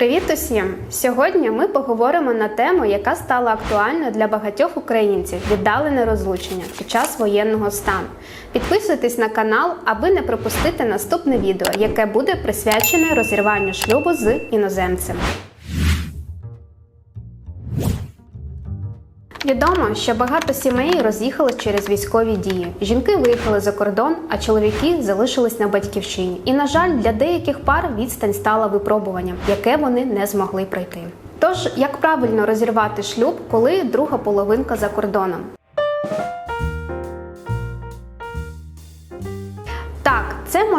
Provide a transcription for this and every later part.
Привіт усім! Сьогодні ми поговоримо на тему, яка стала актуальною для багатьох українців віддалене розлучення під час воєнного стану. Підписуйтесь на канал, аби не пропустити наступне відео, яке буде присвячене розірванню шлюбу з іноземцем. Відомо, що багато сімей роз'їхали через військові дії. Жінки виїхали за кордон, а чоловіки залишились на батьківщині. І, на жаль, для деяких пар відстань стала випробуванням, яке вони не змогли пройти. Тож, як правильно розірвати шлюб, коли друга половинка за кордоном?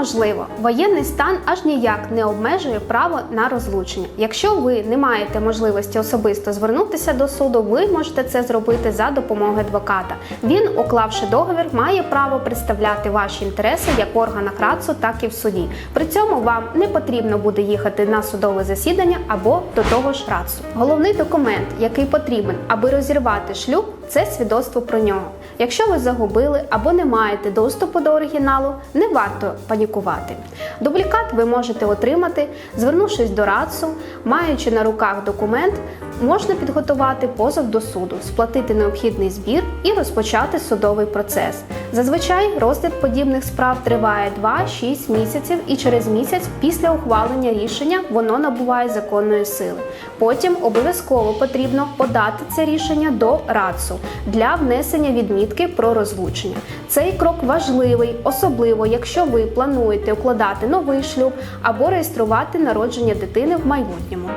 Можливо. Воєнний стан аж ніяк не обмежує право на розлучення. Якщо ви не маєте можливості особисто звернутися до суду, ви можете це зробити за допомогою адвоката. Він, уклавши договір, має право представляти ваші інтереси як в органах РАЦУ, так і в суді. При цьому вам не потрібно буде їхати на судове засідання або до того ж РАЦУ. Головний документ, який потрібен, аби розірвати шлюб, це свідоцтво про нього. Якщо ви загубили або не маєте доступу до оригіналу, не варто панікувати. Дублікат ви можете отримати, звернувшись до РАЦУ, маючи на руках документ, можна підготувати позов до суду, сплатити необхідний збір і розпочати судовий процес. Зазвичай розгляд подібних справ триває 2-6 місяців, і через місяць після ухвалення рішення воно набуває законної сили. Потім обов'язково потрібно подати це рішення до РАЦУ для внесення відмітки про розлучення. Цей крок важливий, особливо якщо ви плануєте укладати новий шлюб або реєструвати народження дитини в майбутньому.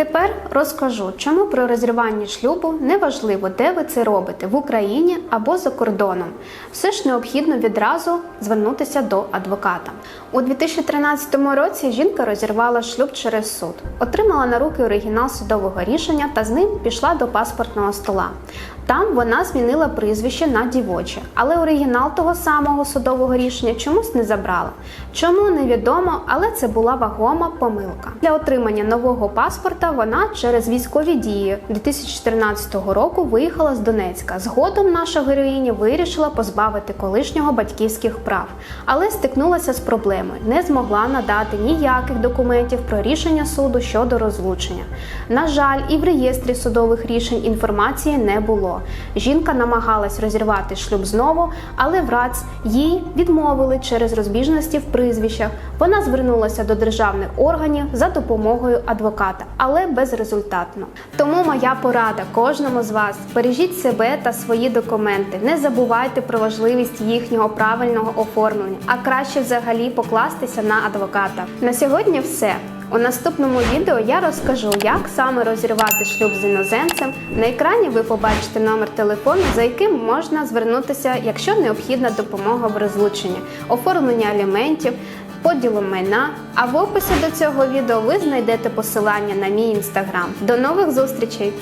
Тепер розкажу, чому при розірванні шлюбу неважливо, де ви це робите в Україні або за кордоном. Все ж необхідно відразу звернутися до адвоката. У 2013 році жінка розірвала шлюб через суд, отримала на руки оригінал судового рішення та з ним пішла до паспортного стола. Там вона змінила прізвище на дівоче, але оригінал того самого судового рішення чомусь не забрала. Чому невідомо, але це була вагома помилка. Для отримання нового паспорта вона через військові дії 2014 року виїхала з Донецька. Згодом наша героїня вирішила позбавити колишнього батьківських прав, але стикнулася з проблемою, не змогла надати ніяких документів про рішення суду щодо розлучення. На жаль, і в реєстрі судових рішень інформації не було. Жінка намагалась розірвати шлюб знову, але врац їй відмовили через розбіжності в прізвищах. Вона звернулася до державних органів за допомогою адвоката, але безрезультатно. Тому моя порада кожному з вас: бережіть себе та свої документи. Не забувайте про важливість їхнього правильного оформлення, а краще взагалі покластися на адвоката. На сьогодні все. У наступному відео я розкажу, як саме розірвати шлюб з іноземцем. На екрані ви побачите номер телефону, за яким можна звернутися, якщо необхідна допомога в розлученні, оформлення аліментів, поділу майна. А в описі до цього відео ви знайдете посилання на мій інстаграм. До нових зустрічей!